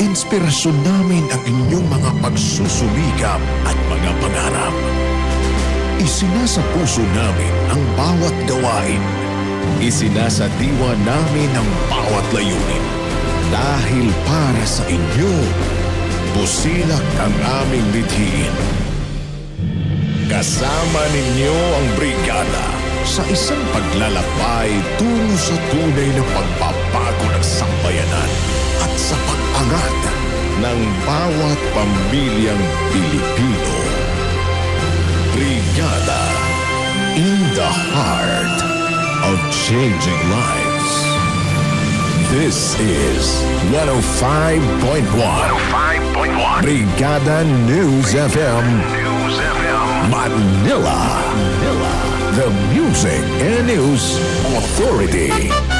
Inspirasyon namin ang inyong mga pagsusumikap at mga pangarap. Isinasa puso namin ang bawat gawain. Isinasa diwa namin ang bawat layunin. Dahil para sa inyo, busilak ang aming lithiin. Kasama ninyo ang brigada sa isang paglalakbay tungo sa tunay na pagbabago ng sambayanan sa pag-angat ng bawat pamilyang Pilipino. Brigada in the heart of changing lives. This is 105.1 5.1 Brigada News FM News FM. Manila. Manila. The Music and News Authority.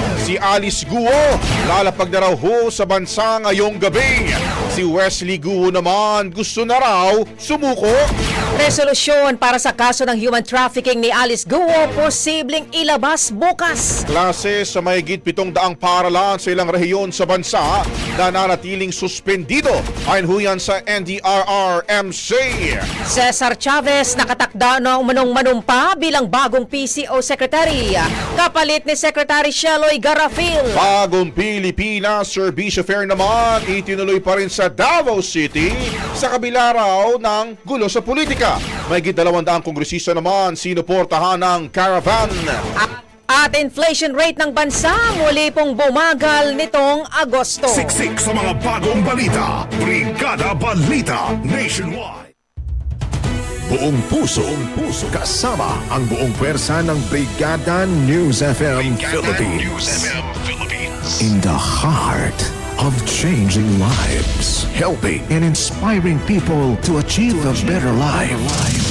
Si Alice Guo, lalapag na raw ho sa bansa ngayong gabi. Si Wesley Guo naman gusto na raw sumuko. Resolusyon para sa kaso ng human trafficking ni Alice Guo posibleng ilabas bukas. Klase sa mahigit pitong daang paralan sa ilang rehiyon sa bansa na nanatiling suspendido ayon ho yan sa NDRRMC. Cesar Chavez nakatakda na umanong manumpa bilang bagong PCO Secretary. Kapalit ni Secretary Sheloy Garafil. Bagong Pilipinas Service Fair naman itinuloy pa rin sa Davao City sa kabila raw ng gulo sa politika. May dalawang daang kongresista naman sinuportahan ng caravan. At inflation rate ng bansa muli pong bumagal nitong Agosto. Siksik sa mga bagong balita. Brigada Balita Nationwide. Buong puso, buong puso, kasama ang buong pwersa ng Brigada News FM Philippines. In the heart of changing lives, helping and inspiring people to achieve a better life.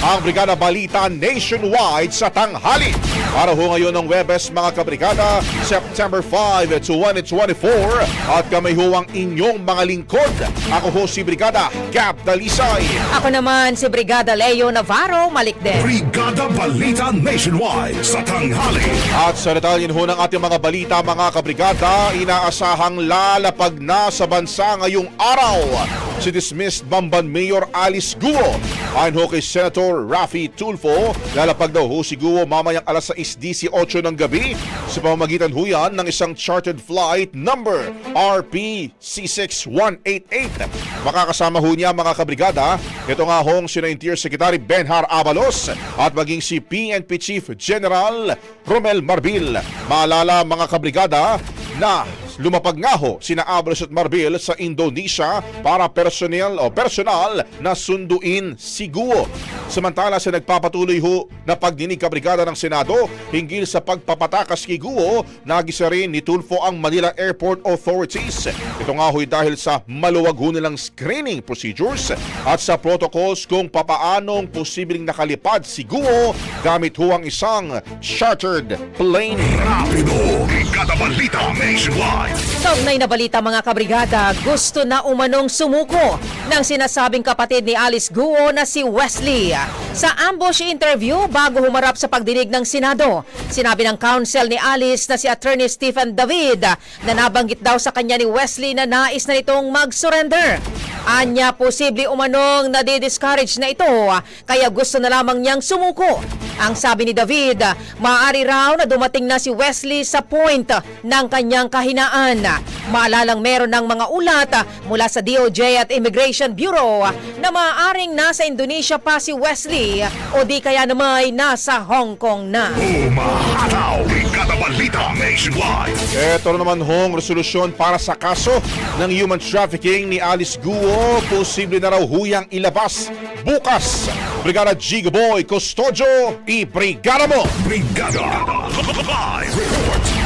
ang Brigada Balita Nationwide sa tanghali. Para ho ngayon ng Webes mga kabrigada, September 5, 2024 at kami ho ang inyong mga lingkod. Ako ho si Brigada Gab Dalisay. Ako naman si Brigada Leo Navarro Malikden. Brigada Balita Nationwide sa tanghali. At sa detalyin ho ng ating mga balita mga kabrigada, inaasahang lalapag na sa bansa ngayong araw si dismissed Bamban Mayor Alice Guo. Ayon ho Senator Rafi Tulfo, lalapag daw ho si Guo mamayang alas 6.18 ng gabi sa pamamagitan ho yan ng isang chartered flight number RP-C6188. Makakasama ho niya mga kabrigada, ito nga hong sina Interior Secretary Benhar Abalos at maging si PNP Chief General Romel Marbil. Maalala mga kabrigada na lumapag nga ho sina Abalos at Marbil sa Indonesia para personal o personal na sunduin si Guo. Samantala sa nagpapatuloy ho na pagdinig kabrigada ng Senado hinggil sa pagpapatakas kay Guo, nagisa rin ni Tulfo ang Manila Airport Authorities. Ito nga ho'y dahil sa maluwag ho nilang screening procedures at sa protocols kung papaanong posibleng nakalipad si Guo gamit ho ang isang chartered plane. Rapido. Brigada Balita Nationwide. Kaugnay na balita mga kabrigada, gusto na umanong sumuko ng sinasabing kapatid ni Alice Guo na si Wesley. Sa ambush interview bago humarap sa pagdinig ng Senado, sinabi ng counsel ni Alice na si Attorney Stephen David na nabanggit daw sa kanya ni Wesley na nais na itong mag-surrender. Anya, posible umanong nadi-discourage na ito kaya gusto na lamang niyang sumuko. Ang sabi ni David, maaari raw na dumating na si Wesley sa point ng kanyang kahinaan. Maalalang meron ng mga ulat mula sa DOJ at Immigration Bureau na maaaring nasa Indonesia pa si Wesley o di kaya naman nasa Hong Kong na. Umahataw! Balita Nationwide. Ito na naman hong resolusyon para sa kaso ng human trafficking ni Alice Guo. Posible na raw huyang ilabas bukas. Brigada Giga Boy Custodio, i-brigada mo! Brigada Live Report.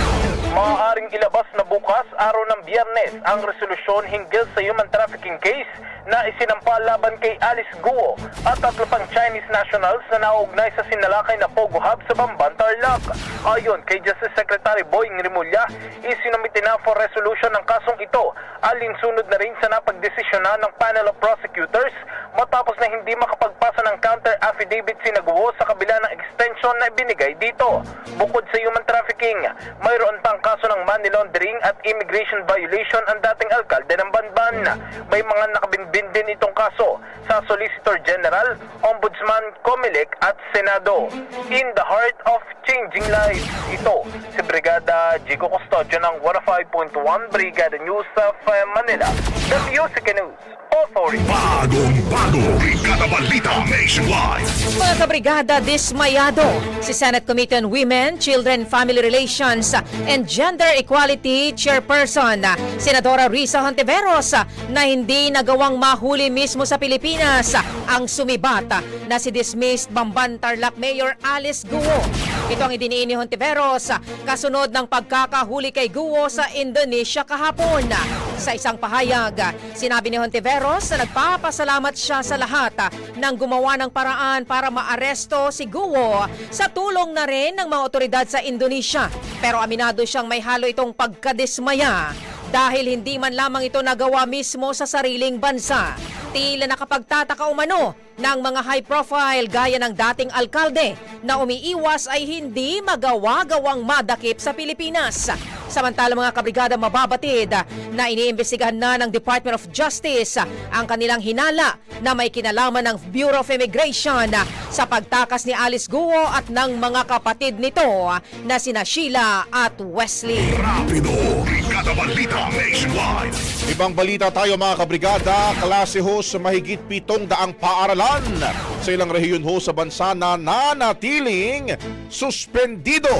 Maaaring ilabas na bukas araw ng biyernes ang resolusyon hinggil sa human trafficking case na isinampa laban kay Alice Guo at tatlo pang Chinese nationals na naugnay sa sinalakay na Pogo Hub sa Bamban, Tarlac. Ayon kay Justice Secretary Boying Rimulya, isinumite na for resolution ng kasong ito alinsunod na rin sa napagdesisyonan ng panel of prosecutors matapos na hindi makapagpasa ng counter affidavit si Guo sa kabila ng extension na ibinigay dito. Bukod sa human trafficking, mayroon pang kaso ng money laundering at immigration violation ang dating alkalde ng Banban. May mga nakabinbin din itong kaso sa Solicitor General, Ombudsman Comelec at Senado. In the heart of changing lives, ito si Brigada Jigo Custodio ng 105.1 Brigada News of Manila, the Music News Authority. Bagong bago. Brigada Balita Nationwide. Mga kabrigada, dismayado si Senate Committee on Women, Children, Family Relations and Gender Equality Chairperson, Senadora Risa Hontiveros, na hindi nagawang mahuli mismo sa Pilipinas ang sumibat na si dismissed Bamban Tarlac Mayor Alice Guo. Ito ang idiniin ni Hontiveros kasunod ng pagkakahuli kay Guo sa Indonesia kahapon. Sa isang pahayag, sinabi ni Hontiveros na nagpapasalamat siya sa lahat ng gumawa ng paraan para maaresto si Guo sa tulong na rin ng mga otoridad sa Indonesia. Pero aminado siyang may halo itong pagkadismaya dahil hindi man lamang ito nagawa mismo sa sariling bansa. Tila nakapagtataka umano ng mga high profile gaya ng dating alkalde na umiiwas ay hindi magawa-gawang madakip sa Pilipinas. Samantala mga kabrigada mababatid na iniimbestigahan na ng Department of Justice ang kanilang hinala na may kinalaman ng Bureau of Immigration sa pagtakas ni Alice Guo at ng mga kapatid nito na sina Sheila at Wesley. Rapido. Brigada Balita Nationwide. Ibang balita tayo mga kabrigada, klase ho sa mahigit pitong daang paaralan sa ilang rehiyon ho sa bansa na nanatiling suspendido.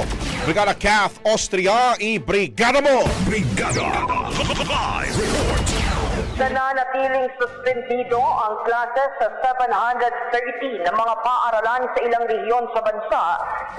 Brigada Kath Austria, i-brigada mo! Brigada Live Report. Nananatiling suspendido ang klases sa 730 na mga paaralan sa ilang rehiyon sa bansa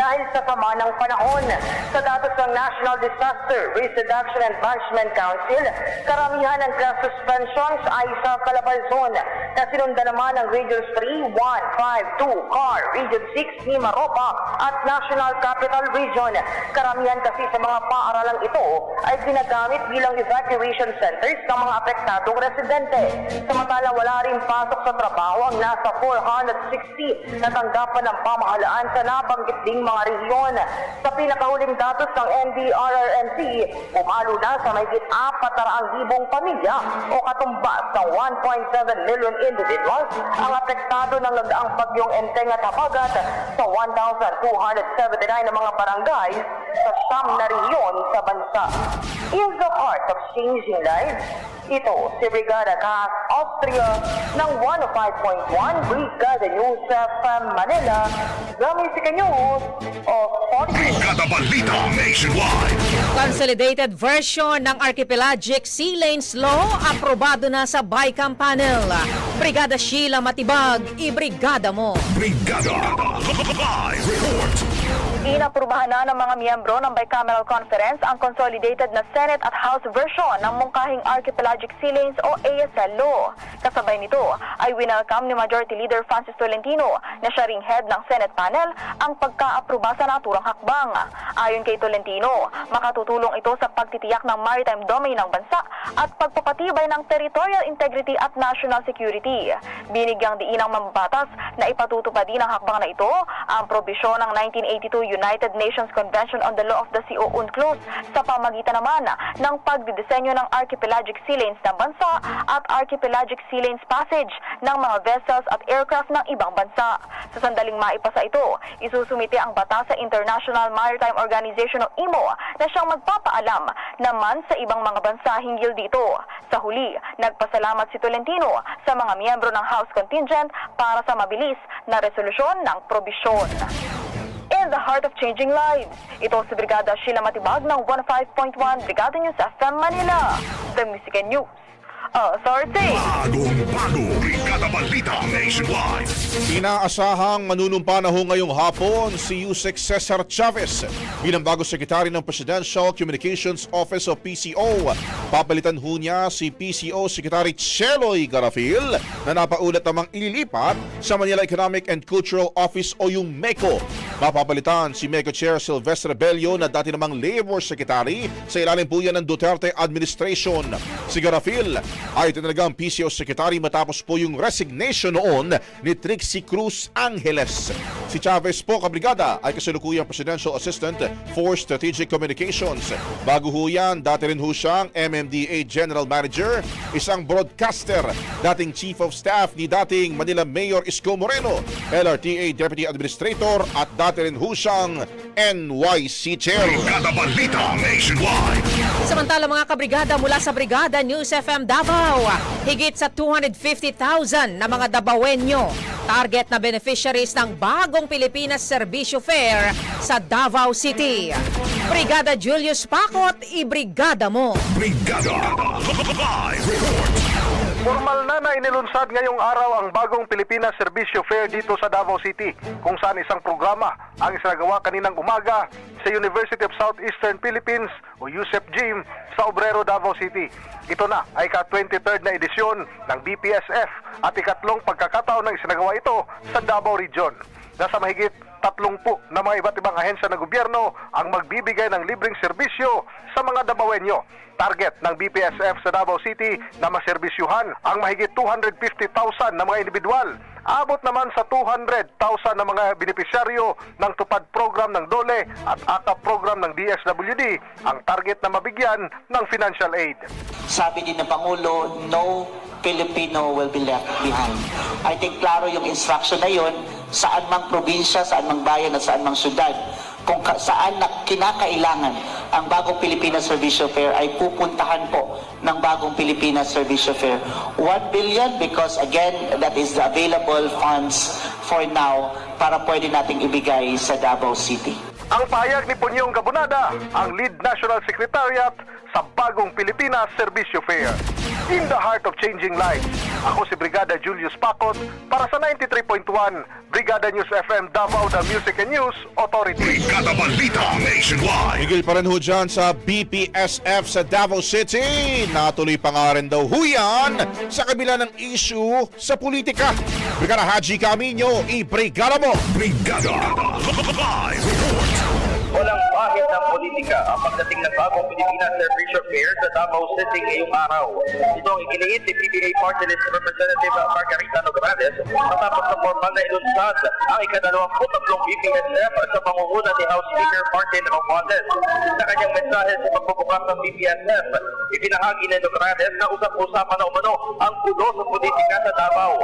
dahil sa sama ng panahon. Sa datos ng National Disaster Risk Reduction and Management Council, karamihan ng class suspensions ay sa Calabarzon na sinundan naman ng Regions 3, 1, 5, 2, CAR, Region 6, Lima, Ropa at National Capital Region. Karamihan kasi sa mga paaralang ito ay ginagamit bilang evacuation centers ng mga apektadong residente. Samantala wala rin pasok sa trabaho ang nasa 460 na tanggapan ng pamahalaan sa nabanggit ding mga rehiyon. Sa pinakahuling datos ng NDRRMC, umalo na sa mahigit 400,000 pamilya o katumbas ng 1.7 million individuals ang apektado ng nagdaang bagyong Enteng at Habagat sa 1,279 na mga barangay sa siyam na rehiyon sa bansa. In the heart of changing lives, ito si Brigada Cas Austria ng 105.1 Brigada News FM Manila, the Music News Authority. Brigada Balita Nationwide. Consolidated version ng Archipelagic Sea Lanes Law aprobado na sa BICAM panel. Brigada Sheila Matibag, ibrigada mo. Brigada Live Report. Inaprubahan na ng mga miyembro ng Bicameral Conference ang consolidated na Senate at House version ng mungkahing Archipelagic Sea Lanes o ASL Law. Kasabay nito ay winelcome ni Majority Leader Francis Tolentino na siya ring head ng Senate panel ang pagka-aproba sa naturang hakbang. Ayon kay Tolentino, makatutulong ito sa pagtitiyak ng maritime domain ng bansa at pagpapatibay ng territorial integrity at national security. Binigyang diin ng mambabatas na ipatutupad din ang hakbang na ito ang probisyon ng 1982 United Nations Convention on the Law of the Sea o UNCLOS sa pamagitan naman ng pagdidisenyo ng archipelagic sea lanes ng bansa at archipelagic sea lanes passage ng mga vessels at aircraft ng ibang bansa. Sa sandaling maipasa ito, isusumite ang bata sa International Maritime Organization o IMO na siyang magpapaalam naman sa ibang mga bansa hinggil dito. Sa huli, nagpasalamat si Tolentino sa mga miyembro ng House Contingent para sa mabilis na resolusyon ng probisyon. In the heart of changing lives, ito si Brigada Sheila Matibag ng 15.1 Brigada News FM Manila. The Music and News. Authority. Bagong bago, Brigada Balita Nationwide. Inaasahang manunumpa na ho ngayong hapon si Yusek Cesar Chavez bilang bago sekretary ng Presidential Communications Office o PCO. Papalitan ho niya si PCO Secretary Cheloy Garafil na napaulat namang ililipat sa Manila Economic and Cultural Office o yung MECO. Mapapalitan si MECO Chair Sylvester Rebello na dati namang Labor Secretary sa ilalim po ng Duterte Administration. Si Garafil ay tinalagang PCO Secretary matapos po yung resignation noon ni Trixie Cruz Angeles. Si Chavez po, kabrigada, ay kasalukuyang Presidential Assistant for Strategic Communications. Bago ho yan, dati rin ho siyang MMDA General Manager, isang broadcaster, dating Chief of Staff ni dating Manila Mayor Isko Moreno, LRTA Deputy Administrator at dati rin ho siyang NYC Chair. Brigada Balita Nationwide. Samantala mga kabrigada mula sa Brigada News FM Davao, higit sa 250,000 na mga Davaoenyo, target na beneficiaries ng bagong Pilipinas Servisyo Fair sa Davao City. Brigada Julius Pakot, ibrigada mo! Brigada Live Report. Formal na na inilunsad ngayong araw ang bagong Pilipinas Servisyo Fair dito sa Davao City kung saan isang programa ang isinagawa kaninang umaga sa University of Southeastern Philippines o USEP Gym sa Obrero, Davao City. Ito na ay ka-23rd na edisyon ng BPSF at ikatlong pagkakataon na isinagawa ito sa Davao Region. Nasa mahigit 30 na mga iba't ibang ahensya ng gobyerno ang magbibigay ng libreng serbisyo sa mga Davaoenyo. Target ng BPSF sa Davao City na maserbisyuhan ang mahigit 250,000 na mga individual. Abot naman sa 200,000 na mga benepisyaryo ng tupad program ng DOLE at AKAP program ng DSWD ang target na mabigyan ng financial aid. sabi din ng Pangulo, no Filipino will be left behind. I think klaro yung instruction na yun, saan mang probinsya, saan mang bayan at saan mang syudad, kung ka- saan na kinakailangan ang bagong Pilipinas Servisyo Fair ay pupuntahan po ng bagong Pilipinas Servisyo Fair. 1 billion because again, that is the available funds for now para pwede nating ibigay sa Davao City. Ang payag ni Punyong Gabonada, ang lead national secretariat sa bagong Pilipinas Servisyo Fair. In the heart of changing lives, ako si Brigada Julius Pacot para sa 93.1 Brigada News FM Davao The Music and News Authority. Brigada Balita Nationwide. Miguel pa rin ho dyan sa BPSF sa Davao City. Natuloy pa nga rin daw ho yan sa kabila ng issue sa politika. Brigada Haji Camino, i-brigada mo! Brigada Live Report. Walang politika ang pagdating ng bagong Pilipinas Servisyo Fair sa Davao City ngayong araw. Ito ang ikiniit ni PBA Party List Representative Margarita Nograles matapos na formal na ilunsad ang ikadalawamputatlong BPSF sa pangunguna ni House Speaker Martin Romualdez. Sa kanyang mensahe sa pagbubukas ng BPSF, ibinahagi ni Nograles na usap-usapan na umano ang gulo sa politika sa Davao.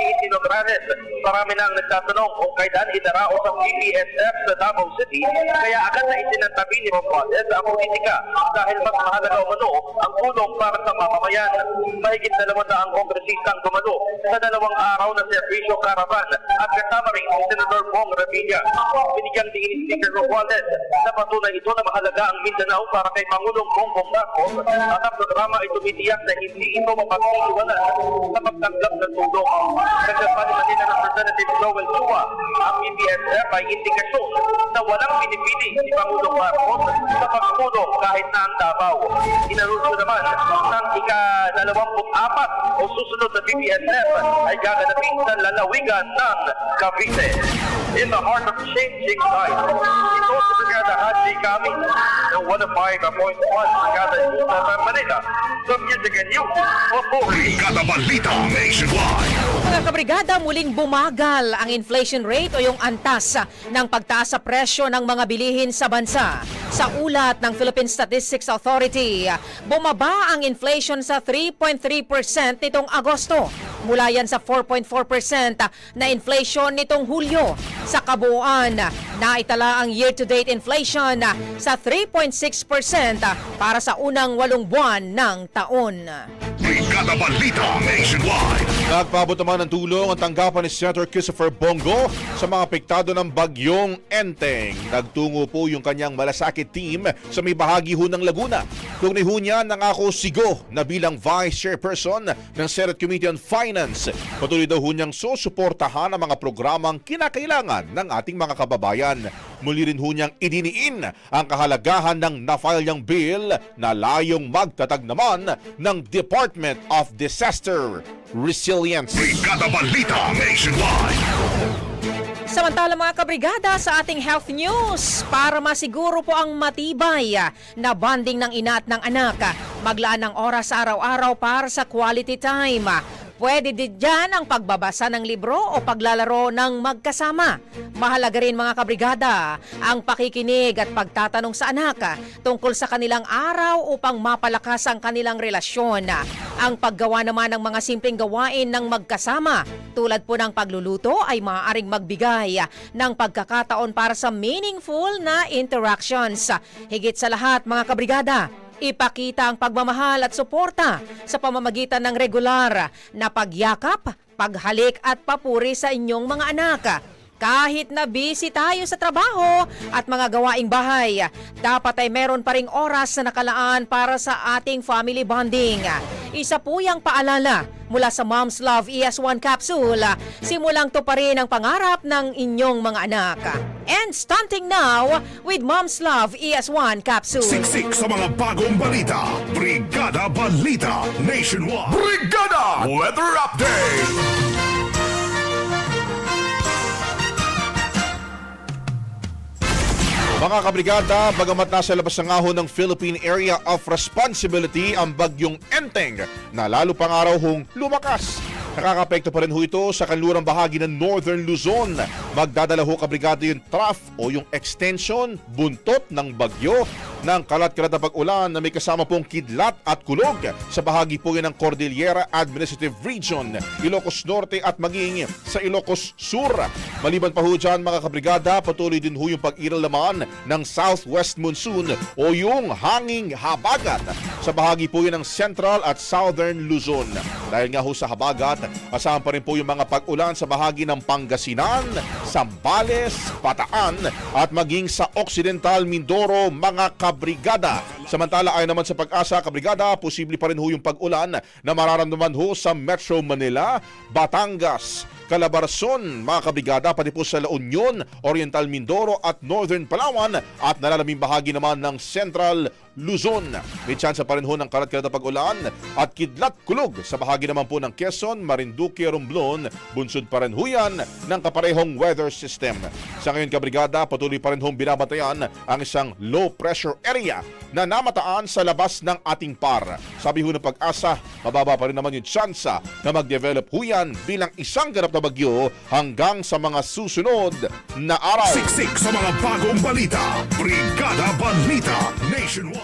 Iit ni Nograles, marami na ang nagtatanong kung kailan idaraos ang BPSF sa Davao City kaya agad na isinantabi ni Romualdez ang politika dahil mas mahalaga umano ang tulong para sa mamamayan. Mahigit dalawang kongresistang gumalo sa dalawang araw na servisyo caravan at kasama rin si Senator Bong Revilla. Binigyang tingin ni Speaker Romualdez na patunay ito na mahalaga ang Mindanao para kay Pangulong Bongbong Marcos ang programa ay tumitiyak na hindi ito mapagtitiwalan sa pagtanggap ng tulong. Ni Manila ng Representative Joel Chua, ang PPSF ay indikasyon na walang pinipili si Pangulong Marcos sa pagtulong kahit na ang Davao. Inaruso naman ng ika-24 o susunod na PPSF ay gaganapin sa lalawigan ng Cavite. In the heart of changing times, ito sa Brigada Haji Kami ng 105.1 Brigada News Bye. Manila. The Music and News. Brigada Balita Nationwide. Mga kabrigada, muling bumagal ang inflation rate o yung antas ng pagtaas sa presyo ng mga bilihin sa bansa. Sa ulat ng Philippine Statistics Authority, bumaba ang inflation sa 3.3% nitong Agosto. Mula yan sa 4.4% na inflation nitong Hulyo. Sa kabuuan, naitala ang year-to-date inflation sa 3.6% para sa unang walong buwan ng taon. Brigada Balita Nationwide. Naman ng tulong ang tanggapan ni Senator Christopher Bongo sa mga apektado ng bagyong Enteng. Nagtungo po yung kanyang malasakit team sa may bahagi ho ng Laguna. Kung ni ho niya nangako sigo na bilang Vice Chairperson ng Senate Committee on Finance. Patuloy daw ho niyang susuportahan ang mga programang kinakailangan ng ating mga kababayan. Muli rin ho niyang idiniin ang kahalagahan ng na-file niyang bill na layong magtatag naman ng Department of Disaster Resilience. Brigada Balita Nationwide. Samantala mga kabrigada sa ating health news, para masiguro po ang matibay na bonding ng ina at ng anak, maglaan ng oras araw-araw para sa quality time. Pwede din dyan ang pagbabasa ng libro o paglalaro ng magkasama. Mahalaga rin mga kabrigada ang pakikinig at pagtatanong sa anak tungkol sa kanilang araw upang mapalakas ang kanilang relasyon. Ang paggawa naman ng mga simpleng gawain ng magkasama tulad po ng pagluluto ay maaaring magbigay ng pagkakataon para sa meaningful na interactions. Higit sa lahat mga kabrigada, Ipakita ang pagmamahal at suporta sa pamamagitan ng regular na pagyakap, paghalik at papuri sa inyong mga anak. Kahit na busy tayo sa trabaho at mga gawaing bahay, dapat ay meron pa ring oras na nakalaan para sa ating family bonding. Isa po yung paalala mula sa Mom's Love ES1 Capsule. Simulang to pa rin ang pangarap ng inyong mga anak. And stunting now with Mom's Love ES1 Capsule. Siksik sa mga bagong balita. Brigada Balita Nationwide. Brigada Weather Update. Mga kabrigada, bagamat nasa labas ng ahon ng Philippine Area of Responsibility ang bagyong Enteng na lalo pang araw hong lumakas. Nakakapekto pa rin ho ito sa kanlurang bahagi ng Northern Luzon. Magdadala ho kabrigada yung trough o yung extension, buntot ng bagyo ng kalat-kalat na pag-ulan na may kasama pong kidlat at kulog sa bahagi po ng Cordillera Administrative Region, Ilocos Norte at maging sa Ilocos Sur. Maliban pa ho dyan mga kabrigada, patuloy din ho yung pag-iral naman ng Southwest Monsoon o yung hanging habagat sa bahagi po ng Central at Southern Luzon. Dahil nga ho sa habagat, asahan pa rin po yung mga pag-ulan sa bahagi ng Pangasinan, Sambales, Bataan at maging sa Occidental Mindoro mga kabrigada. Samantala ay naman sa pag-asa kabrigada, posible pa rin ho yung pag-ulan na mararamdaman ho sa Metro Manila, Batangas, Calabarzon, mga kabrigada, pati po sa La Union, Oriental Mindoro at Northern Palawan. At nalalaming bahagi naman ng Central Luzon. May tsansa pa rin ho ng kalat-kalat na pag-ulan at kidlat kulog sa bahagi naman po ng Quezon, Marinduque, Romblon. Bunsod pa rin ho yan ng kaparehong weather system. Sa ngayon kabrigada, patuloy pa rin hong binabantayan ang isang low pressure area na namataan sa labas ng ating par. Sabi ho ng pag-asa, mababa pa rin naman yung tsansa na mag-develop ho yan bilang isang ganap na bagyo hanggang sa mga susunod na araw. Siksik sa mga bagong balita. Brigada Balita Nationwide.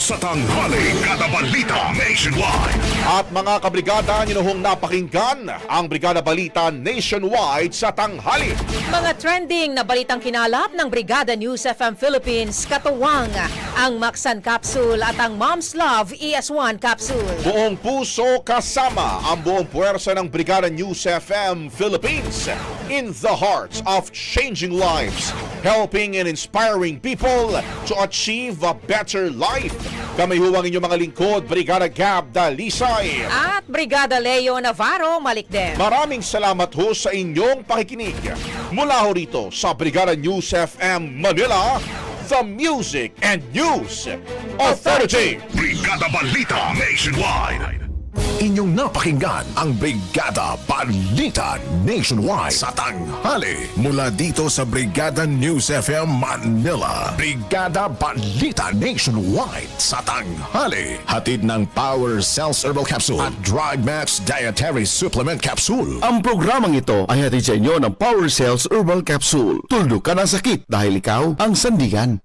Sa tanghali. Brigada Balita Nationwide. At mga kabrigada, nyo napakinggan ang Brigada Balita Nationwide sa tanghali. Mga trending na balitang kinalap ng Brigada News FM Philippines, katuwang ang Maxan Capsule at ang Mom's Love ES1 Capsule. Buong puso kasama ang buong puwersa ng Brigada News FM Philippines in the hearts of changing lives, helping and inspiring people to achieve a better life. Kami huwang inyong mga lingkod, Brigada Gab Dalisay. At Brigada Leo Navarro Malikden. Maraming salamat ho sa inyong pakikinig. Mula ho rito sa Brigada News FM Manila, the Music and News Authority. Brigada Balita Nationwide. Inyong napakinggan ang Brigada Balita Nationwide sa tanghali mula dito sa Brigada News FM Manila. Brigada Balita Nationwide sa tanghali. Hatid ng Power Cells Herbal Capsule at Drug Max Dietary Supplement Capsule. Ang programang ito ay hatid sa inyo ng Power Cells Herbal Capsule. Tuldok ka ng sakit dahil ikaw ang sandigan.